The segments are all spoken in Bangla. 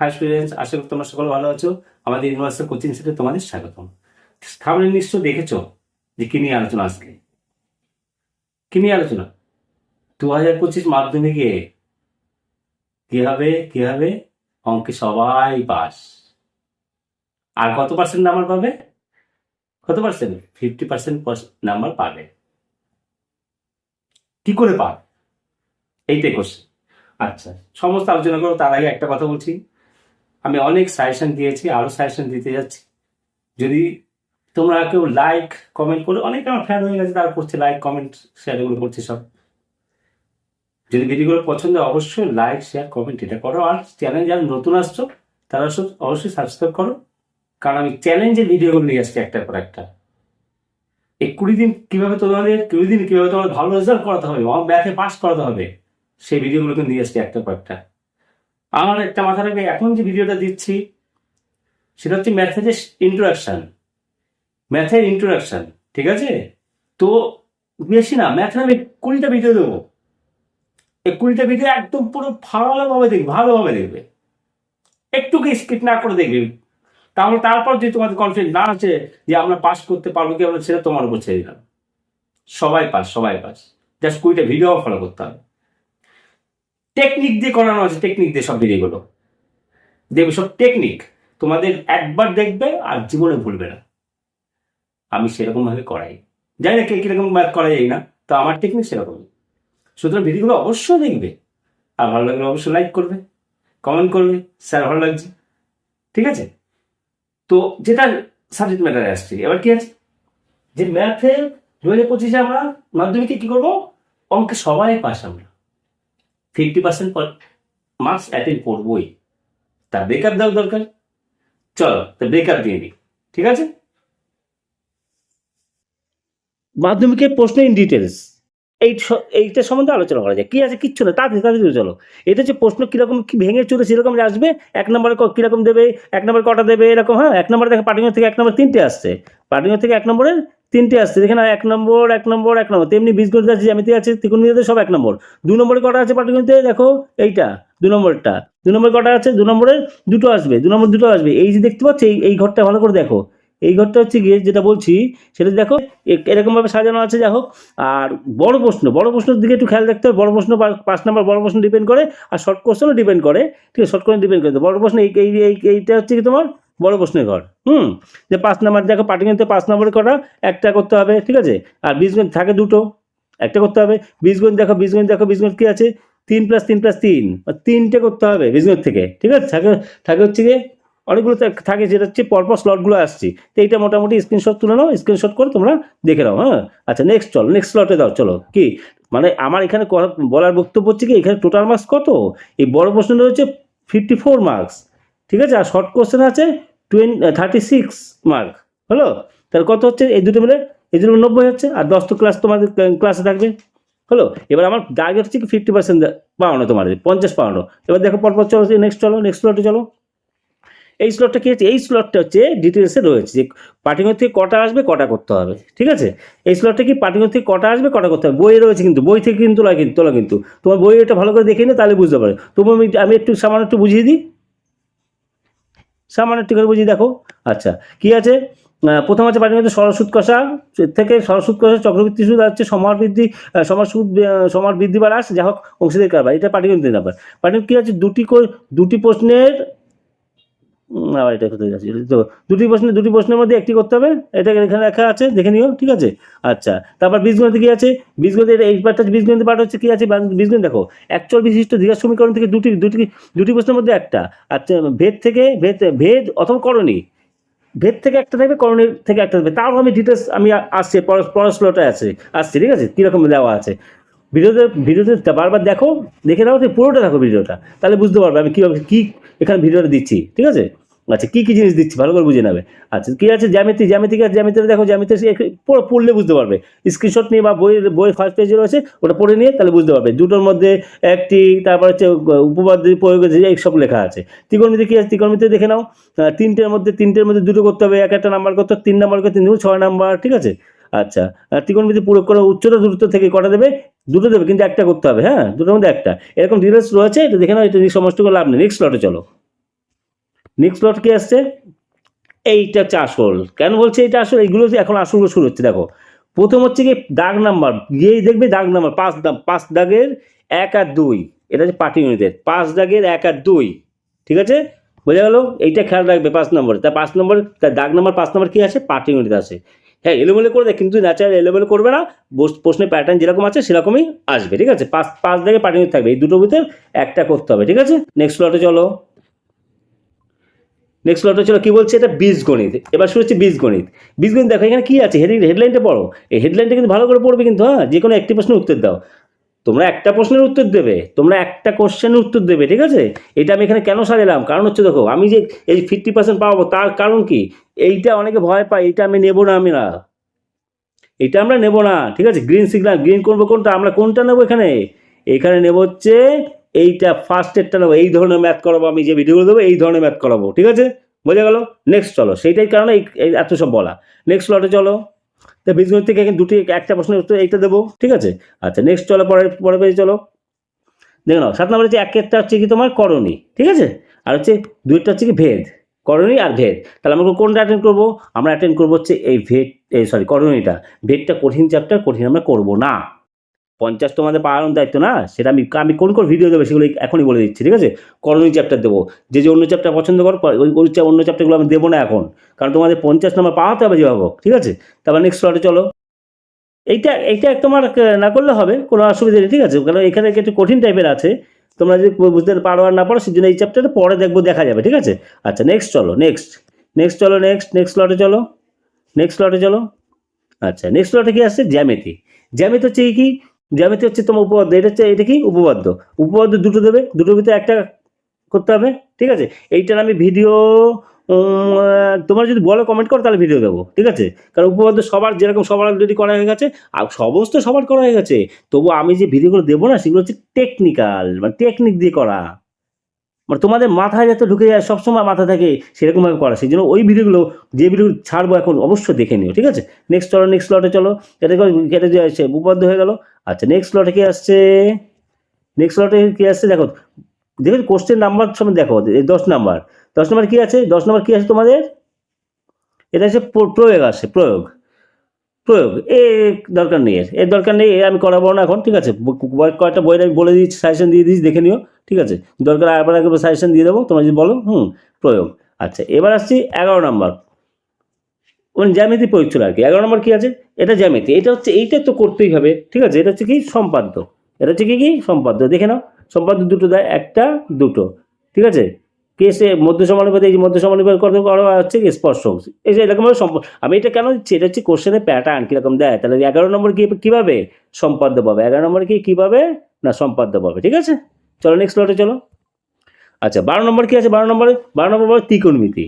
হাই স্টুডেন্টস আশা করি তোমরা সকলে ভালো আছো। আমাদের ইউনিভার্সাল কোচিং সেন্টারে তোমাদের স্বাগতম। সামনে নিশ্চয় দেখেছ যে কি নিয়ে আলোচনা আজকে। কি নিয়ে আলোচনা? দু হাজার পঁচিশ মাধ্যমিকে কি হবে কি হবে? অঙ্কে সবাই পাস। আর কত পার্সেন্ট নাম্বার পাবে? কত পার্সেন্ট ফিফটি পার্সেন্ট নাম্বার পাবে। কি করে পাবে? এইটাই কোশ্চেন আচ্ছা সমস্ত আলোচনা করো, তার আগে একটা কথা বলছি। আমি অনেক সাজেশন দিয়েছি, আরও সাজেশন দিতে যাচ্ছি। যদি তোমরা কেউ লাইক কমেন্ট করে, অনেক আমার ফ্যান হয়ে গেছে, তারা করছে লাইক কমেন্ট শেয়ার এগুলো করছে সব। যদি ভিডিওগুলো পছন্দ অবশ্যই লাইক শেয়ার কমেন্ট এটা করো। আর চ্যানেল যারা নতুন আসছো, তারা সব অবশ্যই সাবস্ক্রাইব করো। কারণ আমি চ্যালেঞ্জের ভিডিওগুলো নিয়ে আসছি একটার পর একটা। এই কুড়ি দিন কীভাবে তোমাদের, কুড়ি দিন কীভাবে তোমাদের ভালো রেজাল্ট করাতে হবে ম্যাথে পাস করাতে হবে, সেই ভিডিওগুলোকে নিয়ে আসছি একটার পর একটা। আমার একটা মাথা রাখবে এখন যে ভিডিওটা দিচ্ছি, সেটা হচ্ছে ম্যাথের ইন্ট্রোডাকশন ম্যাথের ইন্ট্রোডাকশন ঠিক আছে? তো বেশি না, ম্যাথের আমি কুড়িটা ভিডিও দেবো। এই কুড়িটা ভিডিও একদম পুরো ভালোভাবে দেখবে ভালোভাবে দেখবে। একটু স্কিপ না করে দেখবে। তাহলে তারপর যদি তোমাদের কনফিডেন্স না আছে যে আমরা পাস করতে পারব কি আমরা, সেটা তোমার উপর ছেড়ে দিলাম। সবাই পাস সবাই পাস জাস্ট কুড়িটা ভিডিও ফলো করতে হবে। টেকনিক দিয়ে করানো আছে টেকনিক দিয়ে সব ভিডিওগুলো দেখবে সব টেকনিক তোমাদের একবার দেখবে আর জীবনে ভুলবে না। আমি সেরকম ভাবে করাই। জানি না কে কীরকম করা যায় না, তো আমার টেকনিক সেরকমই। সুতরাং ভিডিওগুলো অবশ্যই দেখবে। আর ভালো লাগলে অবশ্যই লাইক করবে কমেন্ট করবে স্যার ভালো লাগছে। ঠিক আছে? তো যেটা সাবজেক্ট ম্যাটারে আসছে, এবার কি আছে? যে ম্যাথে দু হাজার পঁচিশে আমরা মাধ্যমিকে কি করব? অঙ্কে সবাই পাস আমরা। ফিফটি পার্সেন্ট মার্কস অ্যাটেন্ড করবোই তা ব্রেকআপ দেওয়া দরকার? চলো, তা ব্রেকআপ দিয়ে দিই, ঠিক আছে? মাধ্যমিকের প্রশ্ন ইন ডিটেলস এই এইটা সম্বন্ধে আলোচনা করা যায়। কি আছে? কিচ্ছু না। তাড়াতাড়ি তাড়াতাড়ি চলো। এটা হচ্ছে প্রশ্ন কীরকম, কি ভেঙে চলে সেরকম আসবে? এক নম্বরে কীরকম দেবে? এক নম্বরে কটা দেবে? এরকম হ্যাঁ? এক নম্বরে দেখো পাটিং থেকে এক নম্বর তিনটে আসছে। পাটিং থেকে এক নম্বরে তিনটে আসছে, যেখানে এক নম্বর এক নম্বর এক নম্বর। তেমনি বীজগণিত আছে, জ্যামিতি আছে, ত্রিকোণমিতিতে সব এক নম্বর। দু নম্বরে কটা আছে পাটিগণিতে? দেখো, এইটা, দু নম্বরটা। দু নম্বরে কটা আছে? দু নম্বরে দুটো আসবে, দু নম্বর দুটো আসবে। এই যে দেখতে পাচ্ছ, এই এই ঘরটা ভালো করে দেখো। এই ঘরটা হচ্ছে গিয়ে যেটা বলছি, সেটা দেখো এরকমভাবে সাজানো আছে যা হোক। আর বড় প্রশ্ন, বড় প্রশ্নের দিকে একটু খেয়াল রাখতে হবে। বড় প্রশ্ন পাঁচ নম্বর, বড় প্রশ্ন ডিপেন্ড করে, আর শর্ট কোশ্চেনও ডিপেন্ড করে। ঠিক আছে, শর্ট কোশ্চেন ডিপেন্ড করে। বড় প্রশ্ন এই- এইটা হচ্ছে কি তোমার? বড় প্রশ্নের ঘর। হুম, যে পাঁচ নম্বর, দেখো পাটিগণিতে পাঁচ নম্বরে কটা, একটা করতে হবে, ঠিক আছে? আর বীজগণিত থাকে দুটো, একটা করতে হবে। বীজগণিত দেখো বীজগণিত দেখো, বীজগণিত কি আছে? তিন প্লাস তিন প্লাস তিন তিনটে করতে হবে বীজগণিত থেকে, ঠিক আছে? থাকে থাকে হচ্ছে গিয়ে অনেকগুলো থাকে যেটা হচ্ছে পরপর স্লটগুলো আসছে। তো এইটা মোটামুটি স্ক্রিনশট তুলে নাও স্ক্রিনশট করে তোমরা দেখে নাও হ্যাঁ? আচ্ছা নেক্সট চলো নেক্সট স্লটে দাও, চলো, কি? মানে আমার এখানে বলার বক্তব্য হচ্ছে কি, এখানে টোটাল মার্কস কত? এই বড় প্রশ্নটা হচ্ছে ফিফটি ফোর মার্কস ঠিক আছে? আর শর্ট কোশ্চেন আছে টোয়েন থার্টি সিক্স মার্ক হলো? তাহলে কত হচ্ছে? এই দুটো মিলে এই দুটো নব্বই হচ্ছে। আর দশ তো ক্লাস তোমাদের ক্লাসে থাকবে। হলো? এবার আমার টার্গেট হচ্ছে কি ফিফটি পার্সেন্ট পাওয়ানো তোমাদের, পঞ্চাশ পাওয়ানো। এবার দেখো, পরপর চলো নেক্সট চলো নেক্সট স্লটে চলো। এই স্লটটা কি হচ্ছে? এই স্লটটা হচ্ছে ডিটেলসে রয়েছে। যে পার্টিগণ থেকে কটা আসবে, কটা করতে হবে। ঠিক আছে? এই স্লটটা কি পার্টিগণ থেকে কটা আসবে, কটা করতে হবে? বইয়ে রয়েছে কিন্তু, বই থেকে কিন্তু তোলা কিন্তু তোলা কিন্তু। তোমার বই এটা ভালো করে দেখে নিও তাহলে বুঝতে পারে তবু আমি আমি একটু সামান্য একটু বুঝিয়ে দিই। সামান্য একটু করে বুঝিয়ে দেখো। আচ্ছা কি আছে? প্রথম আছে পাটিগণিত সরস্বত কষা। থেকে সরস্বত কষা চক্রবৃত্তি সুদ আছে সমার বৃদ্ধি সমার সুদ সমার বৃদ্ধি বা যা হোক, অংশীদের কারবার, এটা পাটিগণিতের ব্যাপার। পাটিগণিত কি আছে? দুটি দুটি প্রশ্নের আবার এটা কোথায় যাচ্ছে? তো দুটি প্রশ্ন দুটি প্রশ্নের মধ্যে একটি করতে হবে। এটা এখানে লেখা আছে, দেখে নিও, ঠিক আছে? আচ্ছা তারপর বীজগণিত কী আছে? বীজগণিত এই পার্টটা বীজগণিত পার্ট হচ্ছে কী আছে? বীজগণিত দেখো একচল বিশিষ্ট দীঘা সমীকরণ থেকে দুটি দুটি দুটি প্রশ্নের মধ্যে একটা। আচ্ছা ভেদ থেকে, ভেদ ভেদ অথবা করণী। ভেদ থেকে একটা থাকবে করণীর থেকে একটা থাকবে। তারও আমি ডিটেলস আমি আসছি পড়াশোনাটা আছে আসছি, ঠিক আছে? কীরকম দেওয়া আছে? ভিডিওতে ভিডিওতে বারবার দেখো, দেখে নাও তো পুরোটা দেখো ভিডিওটা। তাহলে বুঝতে পারবে আমি কীভাবে, কী এখানে ভিডিওটা দিচ্ছি, ঠিক আছে? আচ্ছা কী কী জিনিস দিচ্ছি, ভালো করে বুঝে নেবে। আচ্ছা কী আছে? জ্যামিতি জ্যামিতি আছে? জ্যামিতিতে দেখো, জ্যামিতি পুরো পড়লে বুঝতে পারবে। স্ক্রিনশট নিয়ে বা বইয়ের বইয়ের ফার্স্ট পেজে রয়েছে, ওটা পড়ে নিয়ে তাহলে বুঝতে পারবে। দুটোর মধ্যে একটি, তারপর হচ্ছে উপপাদ্য প্রয়োগ সব লেখা আছে। ত্রিকোণমিতি কী আছে? ত্রিকোণমিতি দেখে নাও। তিনটের মধ্যে তিনটের মধ্যে দুটো করতে হবে, এক একটা নাম্বার করতে তিন নাম্বার করতে তিন ছয় নাম্বার ঠিক আছে? আচ্ছা ত্রিকোণমিতি পুরো করে, উচ্চতা দূরত্ব থেকে কটা দেবে? দুটো দেবে, কিন্তু একটা করতে হবে হ্যাঁ? দুটোর মধ্যে একটা। এরকম ডিটেলস রয়েছে, এটা দেখে নাও, এটা সমস্ত করে লাভ নেই। নেক্সট লটে চলো। নেক্সট লট কি আসছে? এইটা হচ্ছে আসল কেন বলছে এটা আসল? এইগুলো এখন আসলগুলো শুরু হচ্ছে, দেখো। প্রথম হচ্ছে কি, দাগ নাম্বার। গিয়েই দেখবে দাগ নাম্বার, পাঁচ দাম পাঁচ দাগের এক আর দুই। এটা হচ্ছে পার্টি ইউনিটের পাঁচ দাগের এক আর দুই। ঠিক আছে? বোঝা গেল? এইটা খেয়াল রাখবে, পাঁচ নম্বরে। তা পাঁচ নম্বর তার দাগ নাম্বার, পাঁচ নম্বর কি আছে? পার্টি ইউনিট আছে। হ্যাঁ এলোমেলো করে দেয় কিন্তু ন্যাচারাল এলোমেলো করবে না। প্রশ্নে প্রশ্নের প্যাটার্ন যেরকম আছে, সেরকমই আসবে, ঠিক আছে? পাঁচ পাঁচ দাগে প্যাটার্ন থাকবে, এই দুটোর ভিতরে একটা করতে হবে, ঠিক আছে? নেক্সট লটে চলো। নেক্সট লটে চলো, কি বলছে? এটা বীজগণিত। এবার শুরু হচ্ছে বীজগণিত। বীজগণিত দেখো, এখানে কি আছে? হেডিং হেডলাইনটা পড়ো। এই হেডলাইনটা কিন্তু ভালো করে পড়বে কিন্তু হ্যাঁ? যে কোনো একটি প্রশ্নের উত্তর দাও। তোমরা একটা প্রশ্নের উত্তর দেবে, তোমরা একটা কোশ্চেনের উত্তর দেবে, ঠিক আছে? এটা আমি এখানে কেন সাজালাম? কারণ হচ্ছে দেখো, আমি যে এই ফিফটি পার্সেন্ট পাবো তার কারণ কি? এইটা অনেকে ভয় পায় এটা আমি নেব না আমি না এটা আমরা নেব না, ঠিক আছে? গ্রিন সিগন্যাল গ্রিন করব কোনটা? আমরা কোনটা নেব এখানে? এখানে নেব হচ্ছে এইটা ফার্স্ট এডটা নেব, এই ধরনের ম্যাথ করাবো আমি, যে ভিডিওগুলো দেবো, এই ধরনের ম্যাথ করাবো, ঠিক আছে? বোঝা গেল? নেক্সট চলো, সেইটাই কারণে এত সব বলা। নেক্সট লটে চলো। তো বীজগণিত থেকে দুটি, একটা প্রশ্নের উত্তর এইটা দেবো, ঠিক আছে? আচ্ছা নেক্সট চলো, পরের পরের পেজে চলো। দেখে নাও, সাত নম্বর হচ্ছে এক একটা হচ্ছে কি তোমার? করণী, ঠিক আছে? আর হচ্ছে দুইটা হচ্ছে কি? ভেদ, করণী আর ভেদ। তাহলে আমরা কোনটা অ্যাটেন্ড করব? আমরা অ্যাটেন্ড করব হচ্ছে এই ভেদ, এই সরি করণীটা। ভেদটা কঠিন চ্যাপ্টার কঠিন আমরা করব না। পঞ্চাশ তোমাদের পাওয়ানোর দায়িত্ব না? সেটা আমি আমি কোন কোন ভিডিও দেবো সেগুলো এখনই বলে দিচ্ছি ঠিক আছে? করণী চ্যাপ্টার দেবো। যে যে অন্য চ্যাপ্টার পছন্দ করো ওই অন্য চ্যাপ্টারগুলো আমি দেবো না এখন। কারণ তোমাদের পঞ্চাশ নম্বর পাওয়াতে হবে যেভাবে হোক, ঠিক আছে? তারপর নেক্সট স্লটে চলো। এইটা এইটা তোমার না করলে হবে কোনো অসুবিধা নেই ঠিক আছে? কারণ এখানে একটু কঠিন টাইপের আছে। তোমরা যদি বুঝতে পারো আর না পারো সেজন্য এই চ্যাপ্টারটা পরে দেখব দেখা যাবে ঠিক আছে? আচ্ছা নেক্সট চলো নেক্সট নেক্সট চলো নেক্সট নেক্সট স্লটে চলো। নেক্সট স্লটে চলো। আচ্ছা নেক্সট স্লটে কি আসছে? জ্যামিতি। জ্যামিতি হচ্ছে কি? জ্যামিতি হচ্ছে তোমার উপপাদ্য, এটা হচ্ছে, এটা কি? উপবাদ্য উপপাদ্য দুটো দেবে, দুটোর ভিতরে একটা করতে হবে, ঠিক আছে? এইটার আমি ভিডিও তোমার যদি বলো কমেন্ট করো, তাহলে ভিডিও দেবো, ঠিক আছে? কারণ উপপাদ্য সবার যেরকম, সবার অলরেডি করা হয়ে গেছে, আর সমস্ত সবার করা হয়ে গেছে, তবু আমি যে ভিডিওগুলো দেবো না, সেগুলো হচ্ছে টেকনিক্যাল মানে টেকনিক দিয়ে করা। মানে তোমাদের মাথায় যাতে ঢুকে যায়, সবসময় মাথা থাকে সেরকমভাবে করা সেই জন্য ওই ভিডিওগুলো, যে ভিডিও ছাড়বো এখন, অবশ্যই দেখে নিও, ঠিক আছে? নেক্সট চলো নেক্সট লটে চলো। কেটে দিয়ে আসছে উপপাদ্য হয়ে গেল। আচ্ছা নেক্সট লটে কি আসছে? নেক্সট লটে কে আসছে? দেখো দেখো কোশ্চেন নাম্বার সময় দেখো দশ নাম্বার দশ নাম্বার কি আছে? দশ নাম্বার কি আছে তোমাদের? এটা হচ্ছে প্রয়োগ আছে প্রয়োগ। প্রয়োগ। এ দরকার নেই এর। এর দরকার নেই আমি করাবো না এখন, ঠিক আছে? কয়েকটা বইয়ের আমি বলে দিচ্ছি সাজেশন দিয়ে দিচ্ছি, দেখে নিও, ঠিক আছে? দরকার আবার একবার সাজেশন দিয়ে দেবো, তোমরা যদি বলো, হুম, প্রয়োগ। আচ্ছা এবার আসছি এগারো নম্বর। মানে জ্যামিতি প্রয়োগ ছিল আর কি। এগারো নম্বর কী আছে? এটা জ্যামিতি। এটা হচ্ছে, এইটা তো করতেই হবে, ঠিক আছে? এটা হচ্ছে কি? সম্পাদ্য। এটা হচ্ছে কি কি? সম্পাদ্য। দেখে নাও, সম্পাদ্য দুটো দেয়, একটা, দুটো, ঠিক আছে? কেসে মধ্য সমানুপাতে এই মধ্য সমানুপাত কত করা হচ্ছে কি স্পর্শক এই যে সম্প, আমি এটা কেন দিচ্ছি? এটা হচ্ছে কোশ্চেনের প্যাটার্ন কীরকম দেয়? তাহলে এগারো নম্বর কি কীভাবে সম্পাদ্য পাবে? এগারো নম্বর কি কীভাবে না সম্পাদ্য পাবে? ঠিক আছে? চলো নেক্সট লটে চলো। আচ্ছা বারো নম্বর কি আছে? বারো নম্বরে, বারো নম্বর বলো ত্রিকোণমিতি।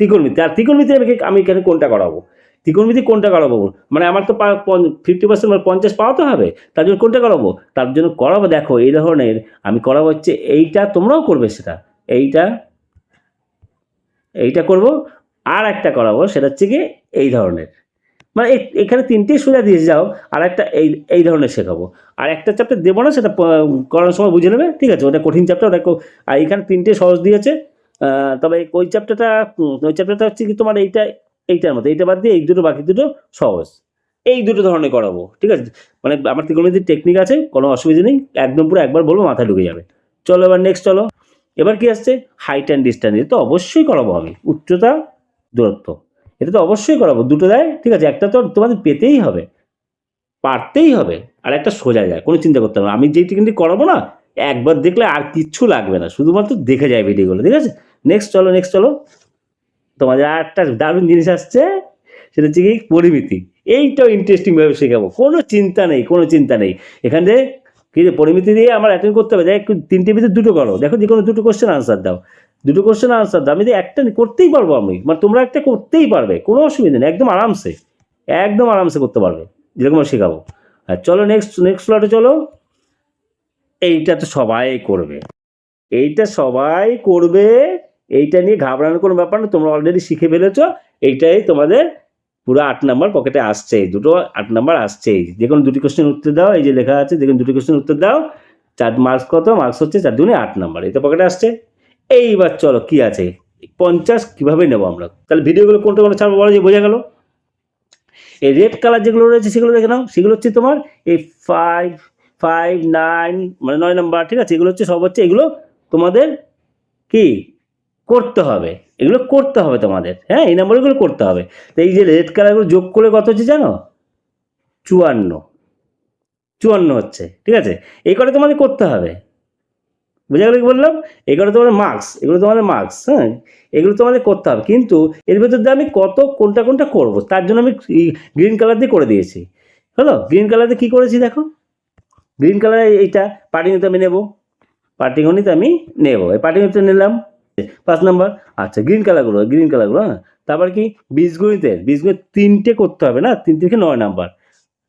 ত্রিকোণমিতি, আর ত্রিকোণমিতি আমি আমি এখানে কোনটা করাবো? ত্রিকোণমিতি কোনটা করাবো? মানে আমার তো ফিফটি পার্সেন্ট মানে পঞ্চাশ পাওয়াতে হবে, তার জন্য কোনটা করাবো? তার জন্য করাবো, দেখো, এই ধরনের, আমি করাবো হচ্ছে, এইটা তোমরাও করবে সেটা। এইটা এইটা করব। আর একটা করাবো, সেটা হচ্ছে কি এই ধরনের। মানে এখানে তিনটেই সোজা দিয়ে যাও, আর একটা এই এই ধরনের শেখাবো। আর একটা চ্যাপ্টার দেবো না, সেটা করার সময় বুঝে নেবে, ঠিক আছে? ওটা কঠিন চ্যাপ্টার ওটা আর এখানে তিনটে সহজ দিয়েছে। তবে ওই চ্যাপ্টারটা ওই চ্যাপ্টারটা হচ্ছে কি তোমার এইটা, এইটার মতো এইটা বাদ দিয়ে এই দুটো, বাকি দুটো সহজ। এই দুটো ধরনের করাবো, ঠিক আছে? মানে আমার ত্রিকোণমিতির টেকনিক আছে, কোনো অসুবিধা নেই। একদম পুরো একবার বলব, মাথায় ঢুকে যাবে। চলো এবার নেক্সট চলো। এবার কি আসছে? হাইট অ্যান্ড ডিস্টেন্স এটা তো অবশ্যই করাবো আমি। উচ্চতা, দূরত্ব। এটা তো অবশ্যই করাবো। দুটো দেয়, ঠিক আছে? একটা তো তোমাদের পেতেই হবে। পারতেই হবে। আর একটা সোজা যায়। কোনো চিন্তা করতে হবে। আমি যেই টেকনিক করাবো না, একবার দেখলে আর কিচ্ছু লাগবে না। শুধুমাত্র দেখে যায় ভিডিওগুলো ঠিক আছে? নেক্সট চলো নেক্সট চলো। তোমাদের আর একটা দারুণ জিনিস আসছে। সেটা হচ্ছে কি পরিমিতি। এইটাও ইন্টারেস্টিংভাবে শেখাবো। কোনো চিন্তা নেই, কোনো চিন্তা নেই। এখানে কি যে পরিমিতি দিয়ে আমার অ্যাটেন্ড করতে হবে? দেখ তিনটে ভিতরে দুটো করো। দেখো, যে কোনো দুটো কোশ্চেন আনসার দাও। দুটো কোশ্চেন আনসার দাও। আমি যদি একটা করতেই পারব আমি। মানে তোমরা একটা করতেই পারবে। কোনো অসুবিধা নেই। একদম আরামসে। একদম আরামসে করতে পারবে। যেরকম শেখাবো। আর চলো নেক্সট নেক্সট স্লটে চলো। এইটা তো সবাই করবে। এইটা সবাই করবে। এইটা নিয়ে ঘাবড়ানোর কোনো ব্যাপার না। তোমরা অলরেডি শিখে ফেলেছো। এইটাই তোমাদের পুরো আট নাম্বার পকেটে আসছে দুটো আট নাম্বার আসছেই। যে কোনো দুটি কোশ্চেন উত্তর দাও, এই যে লেখা আছে, দেখুন, দুটি কোশ্চেন উত্তর দাও। চার মার্কস কত? মার্কস হচ্ছে চার দুনে আট নাম্বার এটা পকেটে আসছে। এইবার চলো, কি আছে? পঞ্চাশ, কীভাবে নেব আমরা? তাহলে ভিডিওগুলো কোনটা কোনটা ছাড়বো বলো, যে বোঝা গেল। এই রেড কালার যেগুলো রয়েছে, সেগুলো দেখে নাও। সেগুলো হচ্ছে তোমার এই ফাইভ ফাইভ নাইন মানে নয় নাম্বার, ঠিক আছে? এগুলো হচ্ছে, সব হচ্ছে, এগুলো তোমাদের কি? করতে হবে। এগুলো করতে হবে তোমাদের। হ্যাঁ এই নাম্বারগুলো করতে হবে। তো এই যে রেড কালারগুলো যোগ করে কত হচ্ছে জানো? চুয়ান্ন। চুয়ান্ন হচ্ছে, ঠিক আছে? এই করে তোমাদের করতে হবে। বুঝা গেল কি বললাম? এগুলো তোমাদের মার্কস এগুলো তোমাদের মার্কস হ্যাঁ? এগুলো তোমাদের করতে হবে। কিন্তু এর ভেতর দিয়ে আমি কত, কোনটা কোনটা করব? তার জন্য আমি গ্রিন কালার দিয়ে করে দিয়েছি। হলো? গ্রিন কালার দিয়ে কী করেছি দেখো? গ্রিন কালার এইটা পাটিগণিত আমি নেব। পাটিগণিত আমি নেব। এই পাটিগণিত নিলাম। পাঁচ নাম্বার। আচ্ছা গ্রিন কালারগুলো গ্রিন কালারগুলো হ্যাঁ? তারপর কি? বীজগণিতের বীজগণিত তিনটে করতে হবে না? তিন থেকে নয় নাম্বার।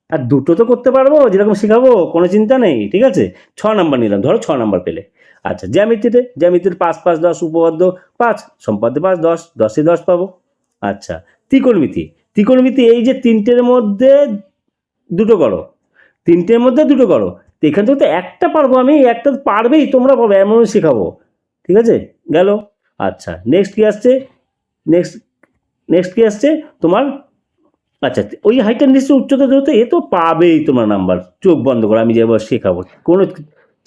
আর দুটো তো করতে পারব, যেরকম শেখাবো, কোনো চিন্তা নেই, ঠিক আছে? ছ নাম্বার নিলাম, ধরো ছ নাম্বার পেলে। আচ্ছা জ্যামিতিতে, জ্যামিতির পাঁচ পাঁচ, দশ, উপপাদ্য, পাঁচ, সম্পাদ্য পাঁচ, দশ, দশে দশ পাবো। আচ্ছা ত্রিকোণমিতি ত্রিকোণমিতি এই যে তিনটের মধ্যে দুটো করো, তিনটের মধ্যে দুটো করো এখান থেকে তো একটা পারব আমি, একটা পারবেই, তোমরা পাবে এমন শেখাবো। ঠিক আছে? গেল। আচ্ছা নেক্সট কি আসছে? নেক্সট নেক্সট কি আসছে? তোমার আচ্ছা ওই হাইটার নিশ্চয় উচ্চতা দূরত্ব এ তো পাবেই তোমার নাম্বার চোখ বন্ধ করে, আমি যেবার শেখাবো। কোনো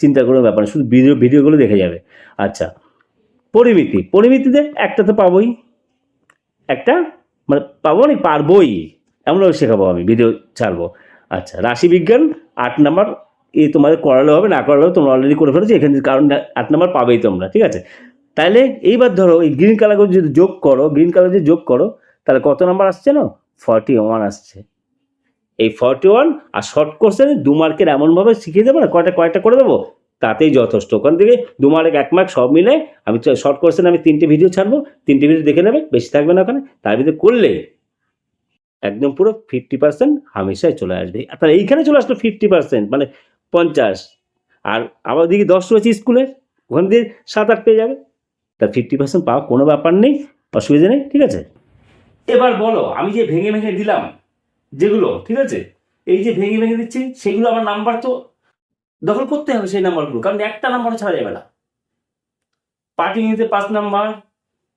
চিন্তা কোনো ব্যাপার শুধু ভিডিও ভিডিওগুলো দেখে যাবে। আচ্ছা পরিমিতি, পরিমিতিতে একটা তো পাবোই। একটা মানে পাবো না পারবোই। এমনভাবে শেখাবো আমি ভিডিও ছাড়বো। আচ্ছা রাশিবিজ্ঞান, আট নাম্বার এ তোমাদের করালে হবে, না করালে হবে তোমরা অলরেডি করে ফেলেছো, এখানে কারণ আট নাম্বার পাবেই তোমরা, ঠিক আছে? তাহলে এইবার ধরো এই গ্রিন কালারগুলো যদি যোগ করো গ্রিন কালার যদি যোগ করো, তাহলে কত নাম্বার আসছে না ফর্টি ওয়ান আসছে। এই ফর্টি ওয়ান আর শর্ট কোর্সে দু মার্কের এমনভাবে শিখিয়ে দেবো না, কয়টা কয়টা করে দেবো? তাতেই যথেষ্ট। ওখান থেকে দু মার্ক এক মার্ক সব মিলে আমি শর্ট কোর্সে আমি তিনটে ভিডিও ছাড়বো, তিনটে ভিডিও দেখে নেবে, বেশি থাকবে না ওখানে, তার ভিতরে করলে একদম পুরো ফিফটি পার্সেন্ট হামেশাই চলে আসবে। তাহলে এইখানে চলে আসলো ফিফটি পার্সেন্ট মানে পঞ্চাশ। আর আবার দেখি দশ রয়েছে স্কুলের, ওখান দিয়ে সাত আট পেয়ে যাবে। তা ফিফটি পার্সেন্ট পাওয়া কোনো ব্যাপার নেই, অসুবিধা নেই, ঠিক আছে? এবার বলো, আমি যে ভেঙে ভেঙে দিলাম যেগুলো, ঠিক আছে? এই যে ভেঙে ভেঙে দিচ্ছি, সেগুলো আমার নাম্বার তো দখল করতে হবে সেই নাম্বারগুলো কারণ একটা নাম্বার ছাড়া যাবে না। পার্টি নিতে পাঁচ নাম্বার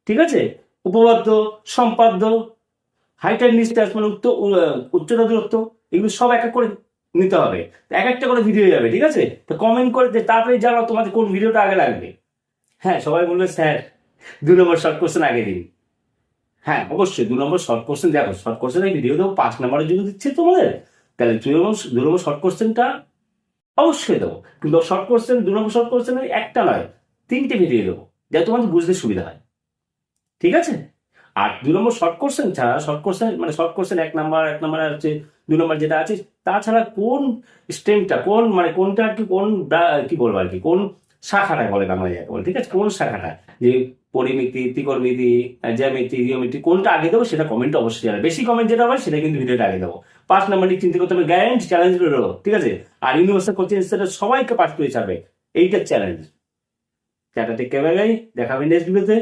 ঠিক আছে? উপপাদ্য সম্পাদ্য হাইট অ্যান্ড ডিস্টেন্স মানে উচ্চতা দূরত্ব, এগুলো সব এক করে নিতে হবে। এক একটা করে ভিডিও যাবে, ঠিক আছে? তো কমেন্ট করে তাড়াতাড়ি জানাও তোমাদের কোন ভিডিওটা আগে লাগবে। হ্যাঁ সবাই বলবে, স্যার, দু নম্বর শর্ট কোশ্চেন আগে দিন। হ্যাঁ অবশ্যই, দু নম্বর শর্ট কোশ্চেন দেখো শর্ট কোশ্চেন ভিডিও দেবো, পাঁচ নম্বরের জন্য দিচ্ছে তোমাদের। তাহলে দু নম্বর দু নম্বর শর্ট কোশ্চেনটা অবশ্যই দেবো। কিন্তু শর্ট কোশ্চেন দু নম্বর শর্ট কোশ্চেন একটা নয়, তিনটে ভিডিও দেবো, যাতে তোমাদের বুঝতে সুবিধা হয়। ঠিক আছে? আর দু নম্বর শর্ট কোশ্চেন ছাড়া শর্ট কোশ্চেন মানে শর্ট কোশ্চেন এক নাম্বার এক নাম্বার হচ্ছে দু নম্বর যেটা আছে, তাছাড়া কোন স্টেমটা কোন মানে কোনটা আর কি, কোন কি বলব আর কি, কোন শাখাটা বলে বাংলা যাকে বলে, ঠিক আছে? কোন শাখাটা যে পরিমিতি, ত্রিকোণমিতি, জ্যামিতি জিওমিতি কোনটা আগে দেবো সেটা কমেন্ট অবশ্যই জানাবে। বেশি কমেন্ট যেটা হবে সেটা কিন্তু ভিডিওটা আগে দেবো। পাঁচ নাম্বার নিয়ে চিন্তা করতে হবে গ্যারেন্ট চ্যালেঞ্জ রইল, ঠিক আছে? আর ইউনিভার্সাল কোচিং সেন্টার সবাইকে পাস করে ছাড়বে, এইটা challenge tata take care bye bye. দেখা হবে নেক্সট ভিডিওতে